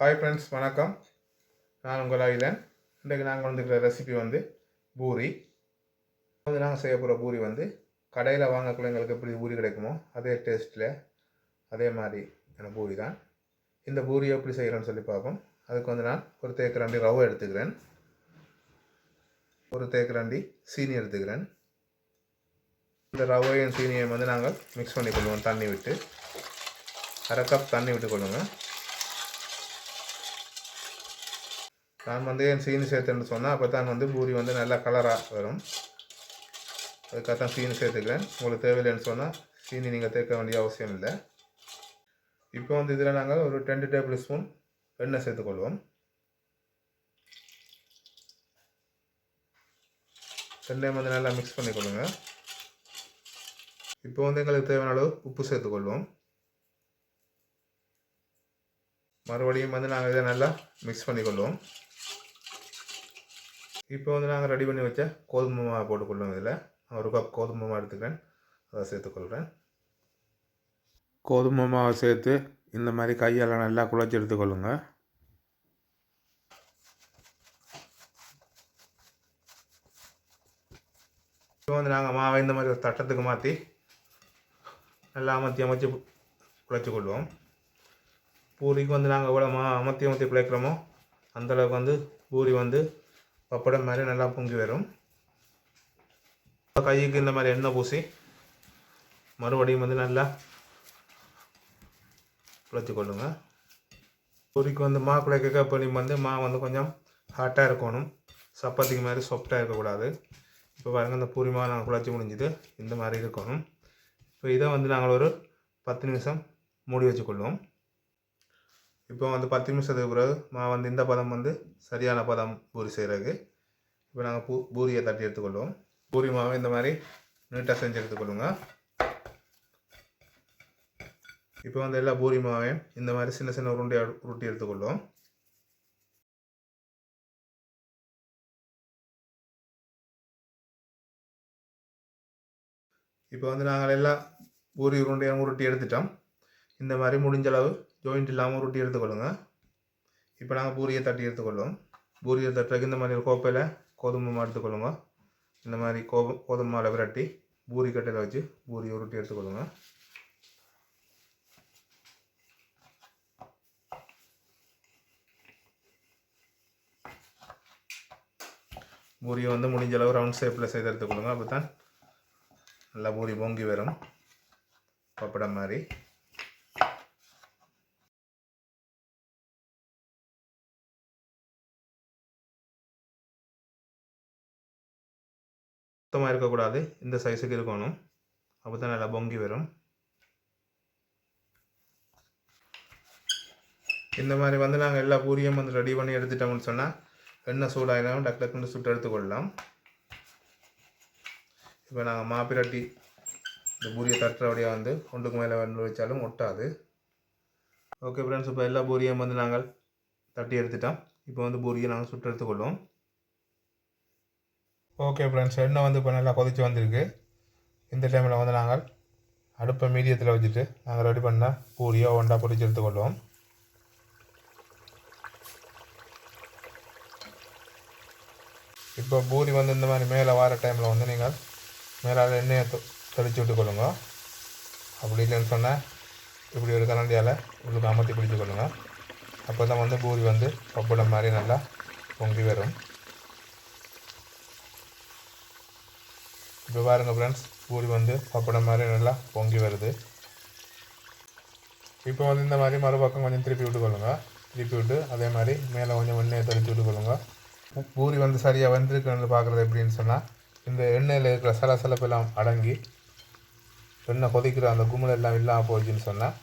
Hi friends வணக்கம். நான் உங்கள் அகிலன். இன்றைக்கு நாங்கள் வந்துக்கிற ரெசிபி வந்து பூரி. வந்து நாங்கள் செய்ய போகிற பூரி வந்து கடையில் வாங்கக்குள்ள எங்களுக்கு எப்படி பூரி கிடைக்குமோ அதே டேஸ்ட்டில் அதே மாதிரி எனக்கு பூரி தான். இந்த பூரி எப்படி செய்கிறோன்னு சொல்லி பார்ப்போம். அதுக்கு வந்து நான் ஒரு தேக்கரண்டி ரவை எடுத்துக்கிறேன். ஒரு தேக்கரண்டி சீனி எடுத்துக்கிறேன். இந்த ரவையும் சீனியையும் வந்து நாங்கள் மிக்ஸ் பண்ணிக்கொள்வோம் தண்ணி விட்டு. அரை கப் தண்ணி விட்டுக்கொள்ளுங்கள் நான் வந்து என் சீனி சேர்த்துன்னு சொன்னால் அப்போ தான் வந்து பூரி வந்து நல்லா கலராக வரும். அதுக்காக தான் சீனி சேர்த்துக்கிறேன். உங்களுக்கு தேவையில்லைன்னு சொன்னால் சீனி நீங்கள் தேக்க வேண்டிய அவசியம் இல்லை. இப்போ வந்து இதில் நாங்கள் ஒரு ரெண்டு டேபிள் ஸ்பூன் எண்ணெய் சேர்த்துக்கொள்வோம். ரெண்டையும் வந்து நல்லா மிக்ஸ் பண்ணிக்கொள்ளுங்க இப்போ வந்து எங்களுக்கு தேவையான அளவு உப்பு சேர்த்துக்கொள்வோம். மறுபடியும் வந்து நாங்கள் இதை நல்லா மிக்ஸ் பண்ணிக்கொள்வோம் இப்போ வந்து நாங்கள் ரெடி பண்ணி வச்ச கோதுமை மாவு போட்டுக்கொள்ளுவோம் இதில். நான் ஒரு கப் கோதுமை மாவு எடுத்துக்கிறேன். அதை சேர்த்துக்கொள்கிறேன் கோதுமை மாவை சேர்த்து இந்த மாதிரி கையால் நல்லா குழச்சி எடுத்துக்கொள்ளுங்க இப்போ வந்து நாங்கள் மாவை இந்த மாதிரி ஒரு தட்டத்துக்கு மாற்றி நல்லா அமர்த்தி அமைச்சு குழச்சி கொள்வோம். பூரிக்கு வந்து நாங்கள் எவ்வளோ மா அமர்த்தி அமர்த்தி குழைக்கிறோமோ அந்தளவுக்கு வந்து பூரி வந்து பப்படம் மாதிரி நல்லா பொங்கி வரும். கைக்கு இந்த மாதிரி எண்ணெய் பூசி மறுபடியும் வந்து நல்லா குழச்சி கொள்ளுங்க. பூரிக்கு வந்து மா குழைக்க பண்ணி வந்து மா வந்து கொஞ்சம் ஹாட்டாக இருக்கணும். சப்பாத்திக்கு மாதிரி சாஃப்டாக இருக்கக்கூடாது. இப்போ பாருங்கள் இந்த பூரி மாவு நாங்கள் குழச்சி முடிஞ்சுது. இந்த மாதிரி இருக்கணும். இப்போ இதை வந்து நாங்கள் ஒரு பத்து நிமிஷம் மூடி வச்சுக்கொள்வோம். இப்போ வந்து பத்து நிமிஷத்துக்கு பிறகு மா வந்து இந்த பதம் வந்து சரியான பதம் பூரி செய்கிறதுக்கு இப்போ நாங்கள் பூ பூரியை தட்டி எடுத்துக்கொள்வோம். பூரி மாவை இந்த மாதிரி நீட்டாக செஞ்சு எடுத்துக்கொள்ளுங்க. இப்போ வந்து எல்லா பூரி மாவையும் இந்த மாதிரி சின்ன சின்ன உருண்டையாக உருட்டி எடுத்துக்கொள்வோம். இப்போ வந்து நாங்கள் எல்லாம் பூரி உருண்டையாக உருட்டி எடுத்துட்டோம். இந்த மாதிரி முடிஞ்ச அளவு ஜாயிண்ட் இல்லாமல் ரொட்டி எடுத்துக்கொள்ளுங்க. இப்போ நாங்கள் பூரியை தட்டி எடுத்துக்கொள்வோம் பூரியை தட்டுறதுக்கு இந்த மாதிரி ஒரு கோப்பையில் கோதுமை மாவு எடுத்துக்கொள்ளுங்க. இந்த மாதிரி கோ கோதுமை மாவில் விரட்டி பூரி கட்டையில் வச்சு பூரி உருட்டி எடுத்துக்கொள்ளுங்க. பூரியை வந்து முடிஞ்ச அளவு ரவுண்ட் ஷேப்பில் செய்து எடுத்துக்கொள்ளுங்க. அப்போ தான் நல்லா பூரி பொங்கி வரும். பப்படம் மாதிரி. சுத்தமாக இருக்கக்கூடாது. இந்த சைஸுக்கு இருக்கணும். அப்போ தான் நல்லா பொங்கி வரும். இந்த மாதிரி வந்து நாங்கள் எல்லா பூரியும் வந்து ரெடி பண்ணி எடுத்துட்டோம்னு சொன்னால் எண்ணெய் சூடாயினாலும் டக்கு டக்குன்னு சுட்டு எடுத்துக்கொள்ளலாம். இப்போ நாங்கள் மாப்பிரட்டி இந்த பூரியை தட்டுறபடியாக வந்து ஒன்றுக்கு மேலே வந்து வச்சாலும் ஒட்டாது. ஓகே ஃப்ரெண்ட்ஸ் இப்போ எல்லா பூரியும் வந்து நாங்கள் தட்டி எடுத்துட்டோம். இப்போ வந்து பூரியை நாங்கள் சுட்டு எடுத்துக்கொள்வோம். ஓகே ஃப்ரெண்ட்ஸ் எண்ணெய் வந்து இப்போ நல்லா கொதிச்சு வந்திருக்கு. இந்த டைமில் வந்து நாங்கள் அடுப்பை மீடியத்தில் வச்சுட்டு நாங்கள் ரெடி பண்ண பூரியோ ஒண்டா பொரிச்சு எடுத்துக்கொள்வோம். இப்போ பூரி வந்து இந்த மாதிரி மேலே வர டைமில் வந்து நீங்கள் மேலால் எண்ணெயை தெளித்து விட்டுக்கொள்ளுங்க. அப்படி இல்லைன்னு சொன்னால் இப்படி ஒரு கரண்டியால் உங்களுக்கு அமர்த்தி பிடிச்சு கொள்ளுங்க அப்போ தான் வந்து பூரி வந்து பப்படம் மாதிரி நல்லா பொங்கி வரும். இப்போ பாருங்க ஃப்ரெண்ட்ஸ் பூரி வந்து பப்படம் மாதிரி நல்லா பொங்கி வருது. இப்போ வந்து இந்த மாதிரி மறுபக்கம் கொஞ்சம் திருப்பி விட்டுக்கொள்ளுங்க திருப்பி விட்டு அதே மாதிரி மேலே கொஞ்சம் எண்ணெயை தெளித்து விட்டுக்கொள்ளுங்க பூரி வந்து சரியாக வந்திருக்குன்னு பார்க்குறது எப்படின்னு சொன்னால் இந்த எண்ணெயில் இருக்கிற சலசலப்பெல்லாம் அடங்கி எண்ணெய் கொதிக்கிற அந்த கும்பல் எல்லாம் இல்லாமல் போச்சுன்னு சொன்னால்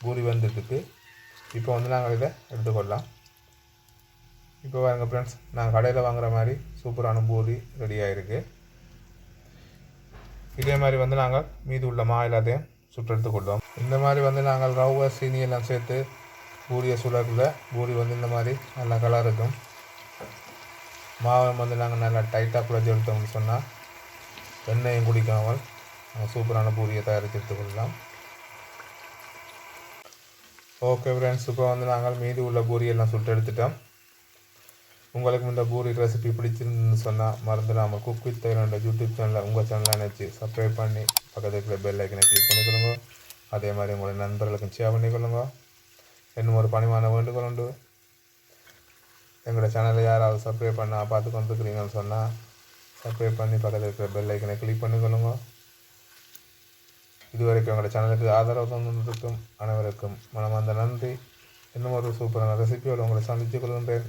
பூரி வந்துட்டுருக்கு இப்போ வந்து நாங்கள் இதை எடுத்துக்கொள்ளலாம் இப்போ பாருங்கள் ஃப்ரெண்ட்ஸ் நாங்கள் கடையில் வாங்குகிற மாதிரி சூப்பரான பூரி ரெடி ஆகிருக்கு இதே மாதிரி வந்து நாங்கள் மீதி உள்ள மா எல்லாத்தையும் சுற்றெடுத்து கொள்வோம். இந்த மாதிரி வந்து நாங்கள் ரவை சீனி எல்லாம் சேர்த்து பூரியை சுடக்குள்ள பூரி வந்து இந்த மாதிரி நல்லா கலர் இருக்கும். மாவை வந்து நாங்கள் நல்லா டைட்டாக குழஞ்சி எடுத்தோம்னு சொன்னால் எண்ணெயும் குடிக்காமல் சூப்பரான பூரியை தயாரித்து எடுத்துக்கொள்ளலாம் ஓகே ஃப்ரெண்ட்ஸ் இப்போ வந்து நாங்கள் மீதி உள்ள பூரியெல்லாம் சுட்டு எடுத்துட்டோம். உங்களுக்கு இந்த பூரி ரெசிபி பிடிச்சிருந்துன்னு சொன்னால் மறந்துடாமல் குக் வித் தைரோட யூடியூப் சேனலில் உங்கள் சேனலை நினச்சி சப்ஸ்கிரைப் பண்ணி பக்கத்தில் இருக்கிற பெல் ஐக்கனை கிளிக் பண்ணிக்கொள்ளுங்க அதே மாதிரி உங்களுடைய நண்பர்களுக்கும் ஷேர் பண்ணிக்கொள்ளுங்க இன்னும் ஒரு பணிமான வேண்டுகோள் உண்டு. எங்களோட சேனலை யாராவது சப்ஸ்கிரைப் பண்ணால் பார்த்து கொண்டுருக்கிறீங்கன்னு சொன்னால் சப்ஸ்கிரைப் பண்ணி பக்கத்தில் இருக்கிற பெல் ஐக்கனை கிளிக் பண்ணிக்கொள்ளுங்க இதுவரைக்கும் எங்களோட சேனலுக்கு ஆதரவு தந்துருக்கும் அனைவருக்கும் மனமார்ந்த நன்றி. இன்னும் ஒரு சூப்பரான ரெசிபியோடு உங்களை சந்தித்துக் கொள்கின்றேன்.